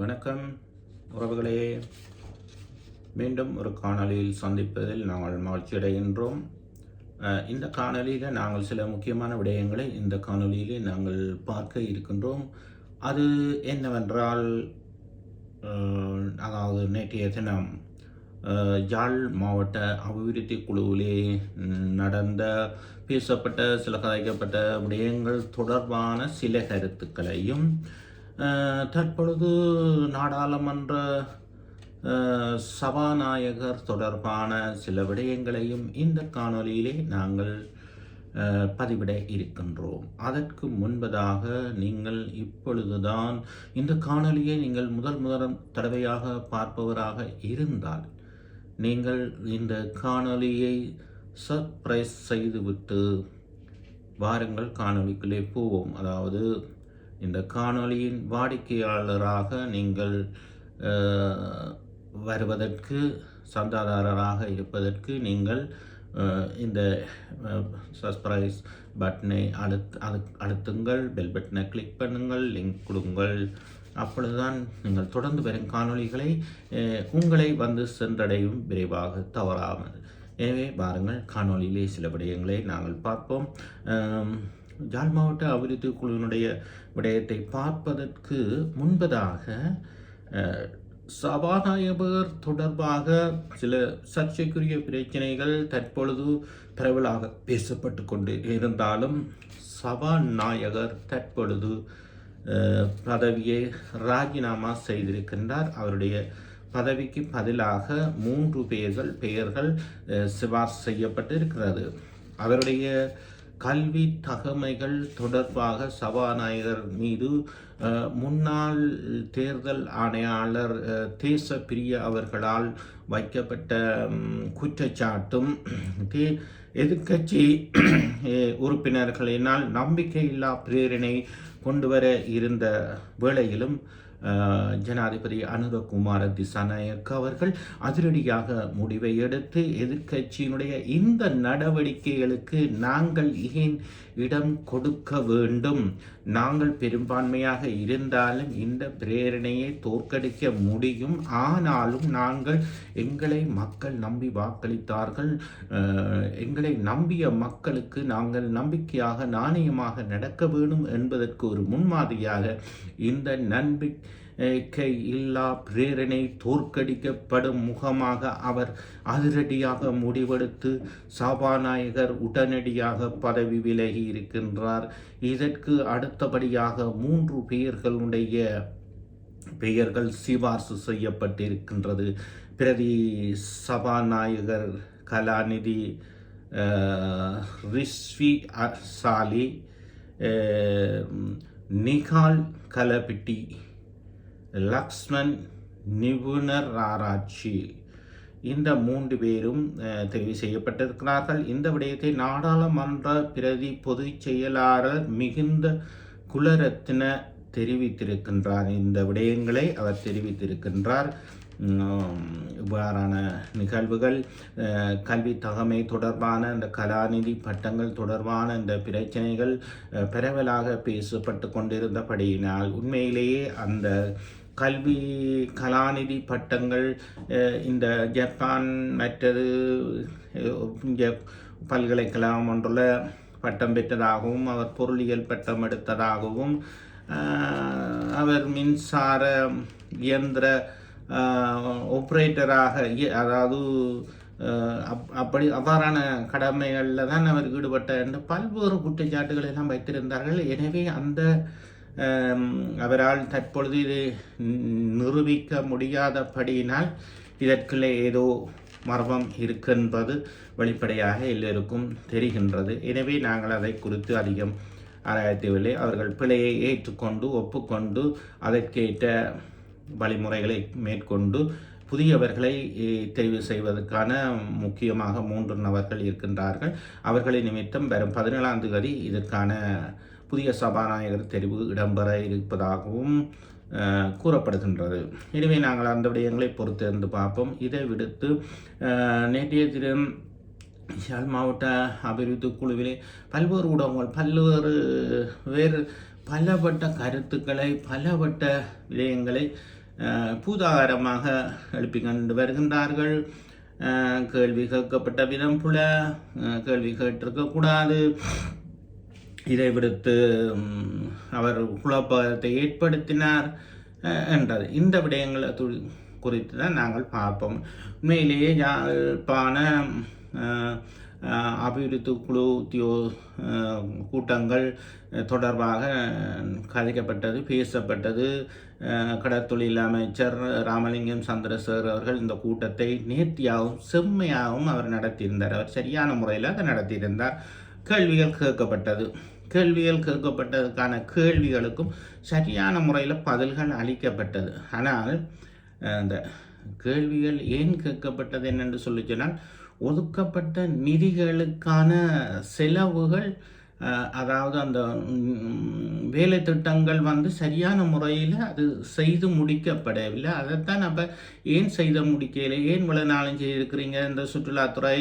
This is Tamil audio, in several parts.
வணக்கம் உறவுகளே. மீண்டும் ஒரு காணொலியில் சந்திப்பதில் நாங்கள் மகிழ்ச்சி அடைகின்றோம் இந்த காணொலியில் நாங்கள் சில முக்கியமான விடயங்களை இந்த காணொலியிலே நாங்கள் பார்க்க இருக்கின்றோம். அது என்னவென்றால் அதாவது நேற்றைய தினம் யாழ் மாவட்ட அபிவிருத்தி குழுவிலே நடந்த பேசப்பட்ட சில கதைக்கப்பட்ட விடயங்கள் தொடர்பான சில கருத்துக்களையும் தற்பொழுது நாடாளுமன்ற சபாநாயகர் தொடர்பான சில விடயங்களையும் இந்த காணொளியிலே நாங்கள் பதிவிட இருக்கின்றோம். அதற்கு முன்பதாக நீங்கள் இப்பொழுதுதான் இந்த காணொலியை நீங்கள் முதல் முதல் தடவையாக பார்ப்பவராக இருந்தால் நீங்கள் இந்த காணொளியை சர்ப்ரைஸ் செய்துவிட்டு வாருங்கள் காணொளிக்குள்ளே போவோம். அதாவது இந்த காணொளியின் வாடிக்கையாளராக நீங்கள் வருவதற்கு சந்தாதாரராக இருப்பதற்கு நீங்கள் இந்த சப்ஸ்கிரைஸ் பட்டனை அழுத் அழு அழுத்துங்கள் பெல் பட்டனை கிளிக் பண்ணுங்கள் லிங்க் கொடுங்கள். அப்பொழுதுதான் நீங்கள் தொடர்ந்து வரும் காணொளிகளை உங்களை வந்து சென்றடையும் விரைவாக தவறாமல். எனவே பாருங்கள் காணொளியிலே சில விடயங்களை நாங்கள் பார்ப்போம். ஜாழ் மாவட்ட அபிவிருத்தி குழுவினுடைய விடயத்தை பார்ப்பதற்கு முன்பதாக சபாநாயகர் தொடர்பாக சில சர்ச்சைக்குரிய பிரச்சனைகள் தற்பொழுது பரவலாக பேசப்பட்டு கொண்டு இருந்தாலும் சபாநாயகர் தற்பொழுது பதவியை ராஜினாமா செய்திருக்கின்றார். அவருடைய பதவிக்கு பதிலாக மூன்று பெயர்கள் பெயர்கள் சிபார்சு செய்யப்பட்டிருக்கிறது. அவருடைய கல்வி தகமைகள் தொடர்பாக சபாநாயகர் மீது முன்னாள் தேர்தல் ஆணையாளர் தேசப்பிரிய அவர்களால் வைக்கப்பட்ட குற்றச்சாட்டும் தே- எதிர்க்கட்சி உறுப்பினர்களினால் நம்பிக்கையில்லா பிரேரணை கொண்டு வர இருந்த வேளையிலும் ஜனாதிபதி அனுரகுமார திசாநாயக்க அவர்கள் அதிரடியாக முடிவை எடுத்து எதிர்க்கட்சியினுடைய இந்த நடவடிக்கைகளுக்கு நாங்கள் ஏன் இடம் கொடுக்க வேண்டும்? நாங்கள் பெரும்பான்மையாக இருந்தாலும் இந்த பிரேரணையை தோற்கடிக்க முடியும். ஆனாலும் நாங்கள் எங்களை மக்கள் நம்பி வாக்களித்தார்கள். எங்களை நம்பிய மக்களுக்கு நாங்கள் நம்பிக்கையாக நாணயமாக நடக்க வேண்டும் என்பதற்கு ஒரு முன்மாதிரியாக இந்த நம்பிக்கை இல்லா பிரேரணை தோற்கடிக்கப்படும் முகமாக அவர் அதிரடியாக முடிவெடுத்து சபாநாயகர் உடனடியாக பதவி விலகி இருக்கின்றார். இதற்கு அடுத்தபடியாக மூன்று பெயர்களுடைய பெயர்கள் சிபார்சு செய்யப்பட்டிருக்கின்றது. பிரதி சபாநாயகர் கலாநிதி ரிஸ்வி சாலி நிகால் கலபிட்டி லக்ஷ்மண் நிபுணர் ஆராய்ச்சி இந்த மூன்று பேரும் தெரிவு செய்யப்பட்டிருக்கிறார்கள். இந்த விடயத்தை நாடாளுமன்ற பிரதி பொதுச் செயலாளர் மிகுந்த குலரத்ன தெரிவித்திருக்கின்றார். இந்த விடயங்களை அவர் தெரிவித்திருக்கின்றார். இவ்வாறான நிகழ்வுகள் கல்வி தகமை தொடர்பான இந்த கலாநிதி பட்டங்கள் தொடர்பான இந்த பிரச்சனைகள் பரவலாக பேசப்பட்டு கொண்டிருந்தபடியினால் உண்மையிலேயே அந்த கல்வி கலாநிதி பட்டங்கள் இந்த ஜப்பான் மற்றது இங்கே பல்கலைக்கழகம் ஒன்றில் பட்டம் பெற்றதாகவும் அவர் பொருளியல் பட்டம் எடுத்ததாகவும் அவர் மின்சார இயந்திர ஆப்ரேட்டராக அதாவது அப்- அப்படி அவ்வாறான கடமைகளில் தான் அவர் ஈடுபட்ட என்று பல்வேறு குற்றச்சாட்டுகளை எல்லாம் வைத்திருந்தார்கள். எனவே அந்த அவரால் தற்பொழுது இது நிரூபிக்க முடியாதபடியினால் இதற்குள்ளே ஏதோ மர்மம் இருக்கின்றது வெளிப்படையாக எல்லோருக்கும் தெரிகின்றது. எனவே நாங்கள் அதை குறித்து அதிகம் ஆராயத்தவில்லை அவர்கள் பிழையை ஏற்றுக்கொண்டு ஒப்புக்கொண்டு அதற்கேற்ற வழிமுறைகளை மேற்கொண்டு புதியவர்களை தெரிவு செய்வதற்கான முக்கியமாக மூன்று நபர்கள் இருக்கின்றார்கள். அவர்களை நிமித்தம் வரும் பதினேழாம் தேதி இதற்கான புதிய சபாநாயகர் தெரிவு இடம்பெற இருப்பதாகவும் கூறப்படுகின்றது. எனவே நாங்கள் அந்த விடயங்களை பொறுத்திருந்து பார்ப்போம். இதை விடுத்து நேற்றைய தினம் யாழ் மாவட்ட அபிவிருத்தி குழுவிலே பல்வேறு ஊடகங்கள் பல்வேறு வேறு பலப்பட்ட கருத்துக்களை பலப்பட்ட விடயங்களை அஹ், பூதாகரமாக எழுப்பி கண்டு வருகின்றார்கள் கேள்வி கேட்கப்பட்ட விதம் புல கேள்வி கேட்டிருக்கக்கூடாது இதை விடுத்து அவர் குழப்பத்தை ஏற்படுத்தினார் என்றது. இந்த விடயங்களை குறித்து தான் நாங்கள் பார்ப்போம். உண்மையிலேயே யாழ்ப்பாண அபிவிருத்தி குழு உத்தியோ கூட்டங்கள் தொடர்பாக கதைக்கப்பட்டது பேசப்பட்டது. கடற்தொழில் அமைச்சர் ராமலிங்கம் சந்திரசேகர் அவர்கள் இந்த கூட்டத்தை நேர்த்தியாகவும் செம்மையாகவும் அவர் நடத்தியிருந்தார். அவர் சரியான முறையில் அதை நடத்தியிருந்தார். கேள்விகள் கேட்கப்பட்டது. கேள்விகள் கேட்கப்பட்டதுக்கான கேள்விகளுக்கும் சரியான முறையில் பதில்கள் அளிக்கப்பட்டது. ஆனால் அந்த இந்த கேள்விகள் ஏன் கேட்கப்பட்டது என்னென்று சொல்லி சொன்னால் ஒதுக்கப்பட்ட நிதிகளுக்கான செலவுகள் அதாவது அந்த வேலை திட்டங்கள் வந்து சரியான முறையில் அது செய்து முடிக்கப்படவில்லை. அதைத்தான் நம்ம ஏன் செய்த முடிக்கல? ஏன் இவ்வளோ நாளும் செய்திருக்கிறீங்க? இந்த சுற்றுலாத்துறை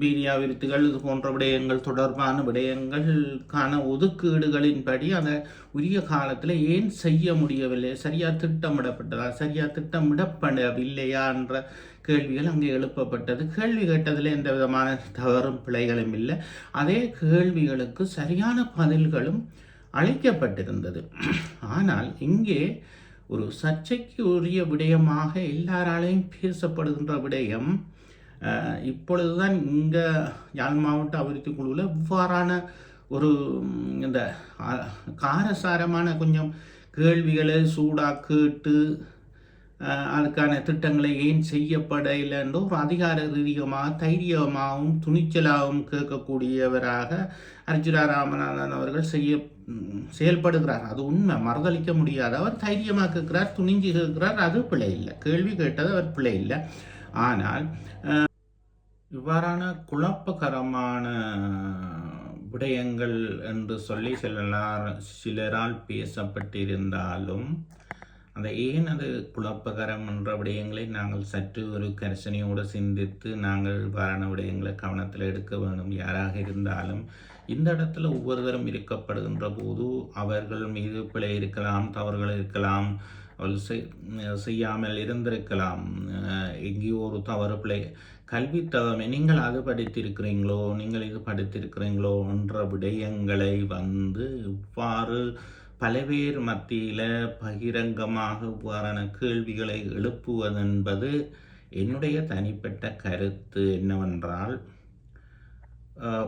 பீரியா விருத்துகள் இது போன்ற விடயங்கள் தொடர்பான விடயங்களுக்கான ஒதுக்கீடுகளின்படி அதை உரிய காலத்தில் ஏன் செய்ய முடியவில்லை? சரியாக திட்டமிடப்பட்டதா? சரியாக திட்டமிடப்படவில்லையா என்ற கேள்விகள் அங்கே எழுப்பப்பட்டது. கேள்வி கேட்டதில் எந்த விதமான தவறும் பிழைகளும் இல்லை. அதே கேள்விகளுக்கு சரியான பதில்களும் அளிக்கப்பட்டிருந்தது. ஆனால் இங்கே ஒரு சர்ச்சைக்கு உரிய விடயமாக எல்லாராலையும் பேசப்படுகின்ற விடயம் இப்பொழுதுதான் இங்கே யாழ் மாவட்ட அபிவிருத்தி குழுவில் இவ்வாறான ஒரு இந்த காரசாரமான கொஞ்சம் கேள்விகளை சூடாக கேட்டு அதுக்கான திட்டங்களை ஏன் செய்யப்படலைன்ற ஒரு அதிகார ரீதியமாக தைரியமாகவும் துணிச்சலாகவும் கேட்கக்கூடியவராக அர்ஜுனா ராமநாதன் அவர்கள் செய்ய செயல்படுகிறார். அது உண்மை. மறுதளிக்க முடியாது. அவர் தைரியமாக கேட்கிறார் துணிஞ்சு கேட்கிறார். அது பிழை இல்லை. கேள்வி கேட்டது அவர் பிழை இல்லை. ஆனால் இவ்வாறான குழப்பகரமான விடயங்கள் என்று சொல்லி சிலரால் சிலரால் பேசப்பட்டிருந்தாலும் அந்த ஏன் அது குழப்பகரம் என்ற விடயங்களை நாங்கள் சற்று ஒரு கரிசனையோடு சிந்தித்து நாங்கள் இவ்வாறான விடயங்களை கவனத்தில் எடுக்க வேண்டும். யாராக இருந்தாலும் இந்த இடத்துல ஒவ்வொருவரும் இருக்கப்படுகின்ற போது அவர்கள் மீது பிழை இருக்கலாம் தவறுகள் இருக்கலாம். அவள் செய்- செய்யாமல் இருந்திருக்கலாம். எங்கேயோ ஒரு தவறு பிள்ளை கல்வி நீங்கள் அது படித்திருக்கிறீங்களோ நீங்கள் இது படித்திருக்கிறீங்களோ என்ற விடயங்களை வந்து இவ்வாறு பல பேர் மத்தியில் பகிரங்கமாக இவ்வாறான கேள்விகளை எழுப்புவதென்பது என்னுடைய தனிப்பட்ட கருத்து என்னவென்றால்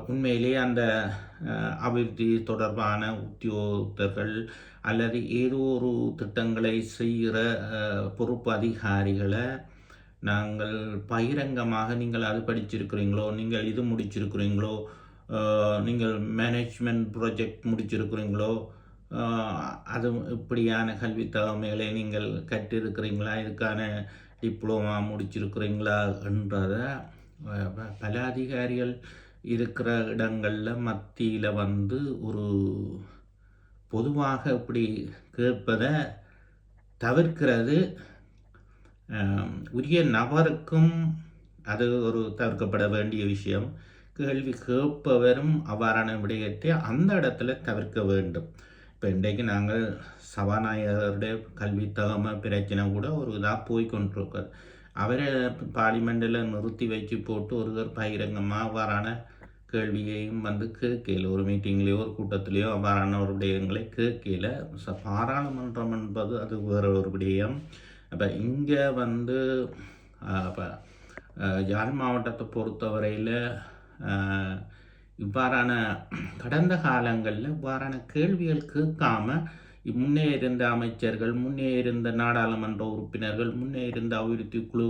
உண்மையிலேயே அந்த அபிவிருத்தி தொடர்பான உத்தியோகத்தர்கள் அல்லது ஏதோ ஒரு திட்டங்களை செய்கிற பொறுப்பு அதிகாரிகளை நாங்கள் பகிரங்கமாக நீங்கள் அது படிச்சிருக்கிறீங்களோ நீங்கள் இது முடிச்சிருக்கிறீங்களோ நீங்கள் மேனேஜ்மெண்ட் ப்ராஜெக்ட் முடிச்சிருக்கிறீங்களோ அது இப்படியான கல்வி தகமைகளை நீங்கள் கற்றிருக்கிறீங்களா இதுக்கான டிப்ளமா முடிச்சிருக்கிறீங்களா என்றதை பல அதிகாரிகள் இருக்கிற இடங்களில் மத்தியில் வந்து ஒரு பொதுவாக இப்படி கேட்பதை தவிர்க்கிறது உரிய நபருக்கும் அது ஒரு தவிர்க்கப்பட வேண்டிய விஷயம். கேள்வி கேட்பவரும் அவ்வாறான விடயத்தை அந்த இடத்துல தவிர்க்க வேண்டும். இப்போ இன்றைக்கு நாங்கள் சபாநாயகருடைய கல்வி தகம பிரச்சனை கூட ஒரு இதாக போய்கொண்டிருக்கிறது அவரை பார்லிமெண்ட்டில் நிறுத்தி வச்சு போட்டு ஒருவர் பகிரங்கமாக அவ்வாறான கேள்வியையும் வந்து கேட்கல. ஒரு மீட்டிங்லேயோ ஒரு கூட்டத்திலேயோ அவ்வாறான ஒரு விடயங்களை கேட்கல. ச- பாராளுமன்றம் என்பது அது வேற ஒரு விடயம். அப்போ இங்கே வந்து இப்போ யாழ் மாவட்டத்தை பொறுத்தவரையில் இவ்வாறான கடந்த காலங்களில் இவ்வாறான கேள்விகள் கேட்காம முன்னே இருந்த அமைச்சர்கள் முன்னே இருந்த நாடாளுமன்ற உறுப்பினர்கள் முன்னே இருந்த அபிவிருத்தி குழு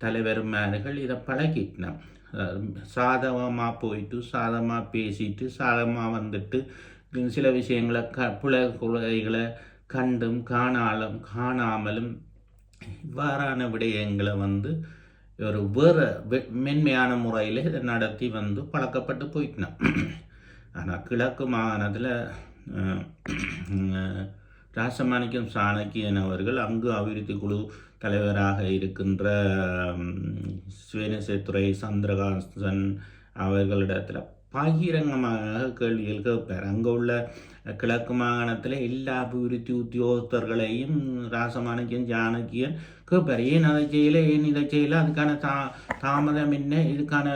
தலைவர்மார்கள் இதை பழகிட்டன. சாதகமாக போயிட்டு சாதமாக பேசிட்டு சாதகமாக வந்துட்டு சில விஷயங்களை க புல குறைகளை கண்டும் காணாலும் காணாமலும் இவ்வாறான விடயங்களை வந்து ஒரு வேறு வெ- மென்மையான முறையில் இதை நடத்தி வந்து பழக்கப்பட்டு போயிட்டோம். ஆனால் கிழக்கு மாகாணத்தில் ராசமாணிக்கம் சாணக்கியன் அவர்கள் அங்கு அபிவிருத்தி குழு தலைவராக இருக்கின்ற சுவேனசேத்துறை சந்திரகாசன் அவர்களிடத்தில் பகிரங்கமாக கேள்விகள் கேட்பார் அங்கே உள்ள கிழக்கு மாகாணத்தில் எல்லா அபிவிருத்தி உத்தியோகத்தர்களையும் ராசமாணிக்கன் ஜானகியன் கேட்பார். ஏன் அதை செய்யலை? ஏன் இதை செய்யலை? அதுக்கான தா தாமதம் என்ன? இதுக்கான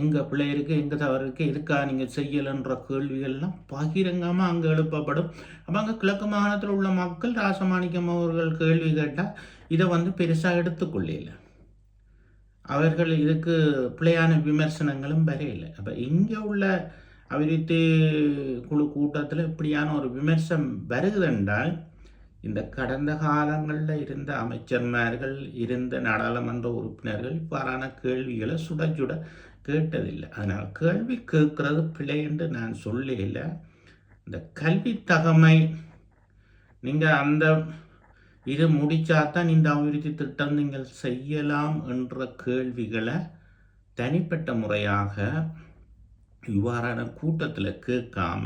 எங்கள் பிள்ளையருக்கு எங்கள் தவறுக்கு எதுக்காக நீங்கள் செய்யலைன்ற கேள்விகள்லாம் பகிரங்கமாக அங்கே எழுப்பப்படும். அப்போ அங்கே கிழக்கு மாகாணத்தில் உள்ள மக்கள் ராசமாணிக்கம் அவர்கள் கேள்வி கேட்டால் இதை வந்து பெருசாக எடுத்துக்கொள்ளல. அவர்கள் இதுக்கு பிள்ளையான விமர்சனங்களும் வரையில்லை அப்போ இங்கே உள்ள அபிவிருத்தி குழு கூட்டத்தில் இப்படியான ஒரு விமர்சனம் வருகுதென்றால் இந்த கடந்த காலங்களில் இருந்த அமைச்சர்மார்கள் இருந்த நாடாளுமன்ற உறுப்பினர்கள் இவ்வாறான கேள்விகளை சுட சுட கேட்டதில்லை. அதனால் கேள்வி கேட்கறது பிழை என்று நான் சொல்லல இந்த கல்வி தகமை நீங்கள் அந்த இது முடிச்சாதான் இந்த அபிவிருத்தி திட்டம் நீங்கள் செய்யலாம் என்ற கேள்விகளை தனிப்பட்ட முறையாக இவ்வாறான கூட்டத்தில் கேட்காம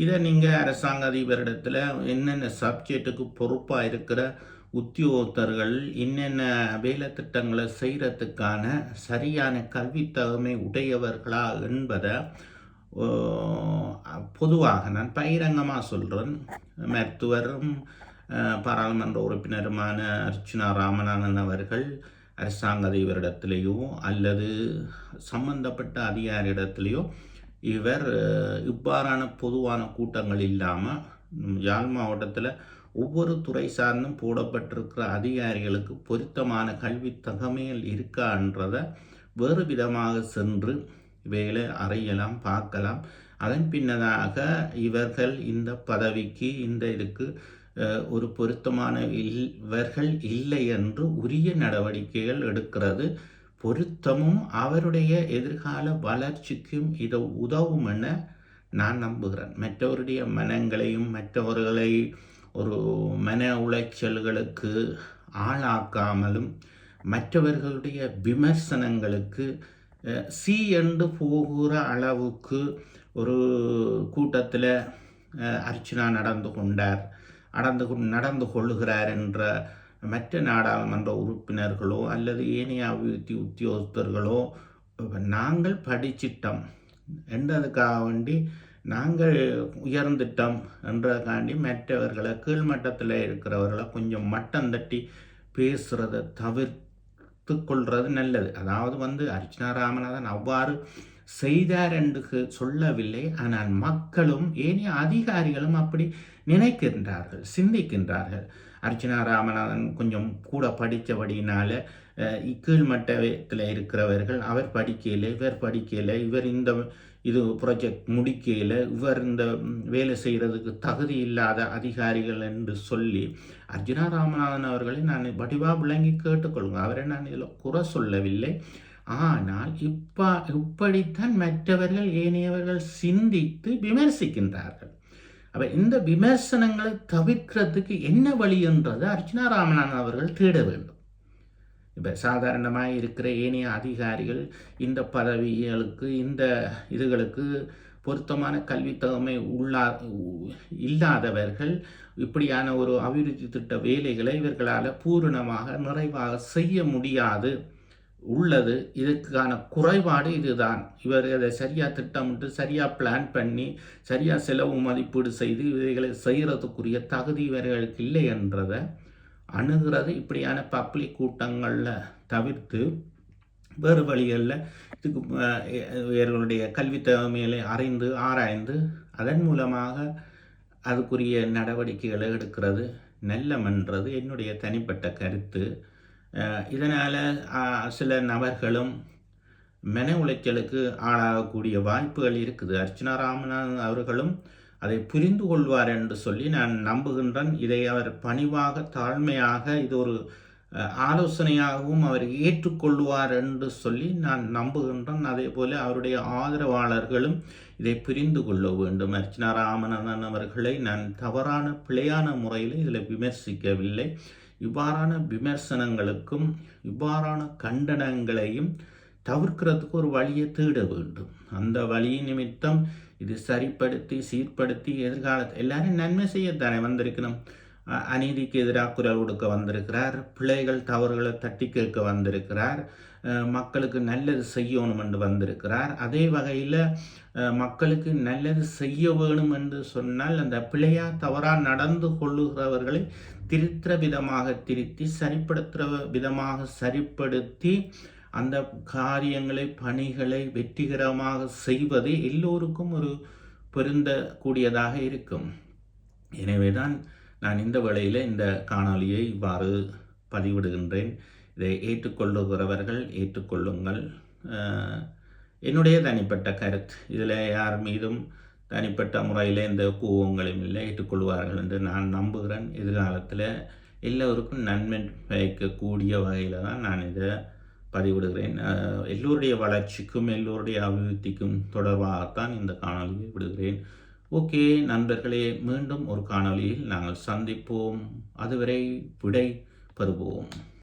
இதை நீங்கள் அரசாங்க அதிபரிடத்தில் என்னென்ன சப்ஜெக்ட்டுக்கு பொறுப்பாக இருக்கிற உத்தியோகத்தர்கள் என்னென்ன வேலை திட்டங்களை செய்கிறதுக்கான சரியான கல்வித்தகமை உடையவர்களா என்பதை பொதுவாக நான் பகிரங்கமாக சொல்கிறேன் மருத்துவரும் பாராளுமன்ற உறுப்பினருமான அர்ச்சுனா ராமநாதன் அவர்கள் அரசாங்க அதிபரிடத்திலேயோ அல்லது சம்பந்தப்பட்ட அதிகாரியிடத்திலேயோ இவர் இவ்வாறான பொதுவான கூட்டங்கள் இல்லாமல் யாழ் மாவட்டத்தில் ஒவ்வொரு துறை சார்ந்தும் போடப்பட்டிருக்கிற அதிகாரிகளுக்கு பொருத்தமான கல்வி தகமைகள் இருக்கான்றதை வேறு விதமாக சென்று வேலை அறையலாம் பார்க்கலாம். அதன் பின்னதாக இவர்கள் இந்த பதவிக்கு இந்த இதுக்கு ஒரு பொருத்தமான இல் இவர்கள் இல்லை என்று உரிய நடவடிக்கைகள் எடுக்கிறது. பொருத்தமும் அவருடைய எதிர்கால வளர்ச்சிக்கும் இது உதவும் என நான் நம்புகிறேன். மற்றவருடைய மனங்களையும் மற்றவர்களை ஒரு மன உளைச்சல்களுக்கு ஆளாக்காமலும் மற்றவர்களுடைய விமர்சனங்களுக்கு சி என்று போகிற அளவுக்கு ஒரு கூட்டத்தில் அர்ச்சனா நடந்து கொண்டார் நடந்து நடந்து கொள்ளுகிறார் என்ற மற்ற நாடாளுமன்ற உறுப்பினர்களோ அல்லது ஏனைய அபிவிருத்தி உத்தியோகஸ்தர்களோ நாங்கள் படிச்சிட்டோம். என்றதுக்காக வேண்டி நாங்கள் உயர்ந்துட்டோம் என்றதுக்காண்டி மற்றவர்களை கீழ்மட்டத்தில் இருக்கிறவர்களை கொஞ்சம் மட்டம் தட்டி பேசுகிறத தவிர்த்து கொள்வது நல்லது. அதாவது வந்து அர்ச்சனா ராமநாதன் அவ்வாறு செய்தார் என்று சொல்லவில்லை. ஆனால் மக்களும் ஏனைய அதிகாரிகளும் அப்படி நினைக்கின்றார்கள் சிந்திக்கின்றார்கள். அர்ச்சனா ராமநாதன் கொஞ்சம் கூட படித்தபடியினால் கீழ் மட்டத்தில் இருக்கிறவர்கள் அவர் படிக்கல இவர் படிக்கல இவர் இந்த இது ப்ராஜெக்ட் முடிக்கையில் இவர் இந்த வேலை செய்கிறதுக்கு தகுதி இல்லாத அதிகாரிகள் என்று சொல்லி அர்ஜுனா ராமநாதன் அவர்களை நான் வடிவாக விளங்கி கேட்டுக்கொள்ளுங்க. அவரை நான் இதில் குறை சொல்லவில்லை. ஆனால் இப்ப இப்படித்தான் மற்றவர்கள் ஏனையவர்கள் சிந்தித்து விமர்சிக்கின்றார்கள். அப்போ இந்த விமர்சனங்களை தவிர்க்கிறதுக்கு என்ன வழி அர்ச்சனா ராமநாதன் அவர்கள் தேட வேண்டும். இப்போ சாதாரணமாக இருக்கிற ஏனைய அதிகாரிகள் இந்த பதவிகளுக்கு இந்த இதுகளுக்கு பொருத்தமான கல்வி தகமை உள்ளா இல்லாதவர்கள் இப்படியான ஒரு அபிவிருத்தி திட்ட வேலைகளை இவர்களால் பூரணமாக நிறைவாக செய்ய முடியாது. உள்ளது. இதுக்கான குறைபாடு இதுதான். இவர் அதை சரியாக திட்டமிட்டு சரியாக பிளான் பண்ணி சரியாக செலவு மதிப்பீடு செய்து இவைகளை செய்கிறதுக்குரிய தகுதி இவர்களுக்கு இல்லை என்றதை அணுகிறது. இப்படியான பப்ளிக் கூட்டங்களில் தவிர்த்து வேறு வழிகளில் இதுக்கு இவர்களுடைய கல்வி தேவைமைகளை அறிந்து ஆராய்ந்து அதன் மூலமாக அதுக்குரிய நடவடிக்கைகளை எடுக்கிறது. நல்லமென்றது என்னுடைய தனிப்பட்ட கருத்து. இதனால் சில நபர்களும் மன உளைச்சலுக்கு ஆளாகக்கூடிய வாய்ப்புகள் இருக்குது. அர்ச்சனா ராமநாதன் அவர்களும் அதை புரிந்து கொள்வார் என்று சொல்லி நான் நம்புகின்றேன். இதை அவர் பணிவாக தாழ்மையாக இது ஒரு ஆலோசனையாகவும் அவர் ஏற்றுக்கொள்வார் என்று சொல்லி நான் நம்புகின்றேன். அதே போல அவருடைய ஆதரவாளர்களும் இதை புரிந்து கொள்ள வேண்டும். அர்ச்சனா ராமநாதன் அவர்களை நான் தவறான பிழையான முறையில் இதில் விமர்சிக்கவில்லை. இவ்வாறான விமர்சனங்களுக்கும் இவ்வாறான கண்டனங்களையும் தவிர்க்கிறதுக்கு ஒரு வழியை தேட வேண்டும். அந்த வழி நிமித்தம் இது சரிப்படுத்தி சீர்படுத்தி எதிர்காலத்தை எல்லாரும் நன்மை செய்யத்தானே வந்திருக்கணும். அ- அநீதிக்கு எதிராக குரல் கொடுக்க வந்திருக்கிறார் பிள்ளைகள் தவறுகளை தட்டி கேட்க வந்திருக்கிறார் மக்களுக்கு நல்லது செய்யணும் என்று வந்திருக்கிறார். அதே வகையில் மக்களுக்கு நல்லது செய்ய வேணும் என்று சொன்னால் அந்த பிழையாக தவறாக நடந்து கொள்ளுகிறவர்களை திருத்துற விதமாக திருத்தி சரிப்படுத்துகிற விதமாக சரிப்படுத்தி அந்த காரியங்களை பணிகளை வெற்றிகரமாக செய்வது எல்லோருக்கும் ஒரு பொருந்தக்கூடியதாக இருக்கும். எனவேதான் நான் இந்த வேளையில் இந்த காணொளியை இவ்வாறு பதிவிடுகின்றேன். இதை ஏற்றுக்கொள்ளுகிறவர்கள் ஏற்றுக்கொள்ளுங்கள். என்னுடைய தனிப்பட்ட கருத்து. இதில் யார் மீதும் தனிப்பட்ட முறையில் இந்த கூவங்களும் இல்லை ஏற்றுக்கொள்வார்கள் என்று நான் நம்புகிறேன். எதிர்காலத்தில் எல்லோருக்கும் நன்மை பயக்கக்கூடிய வகையில் தான் நான் இதை பதிவிடுகிறேன். எல்லோருடைய வளர்ச்சிக்கும் எல்லோருடைய அபிவிருத்திக்கும் தொடர்பாகத்தான் இந்த காணொலியை விடுகிறேன். ஓகே நண்பர்களே மீண்டும் ஒரு காணொளியில் நாங்கள் சந்திப்போம். அதுவரை விடை பெறுவோம்.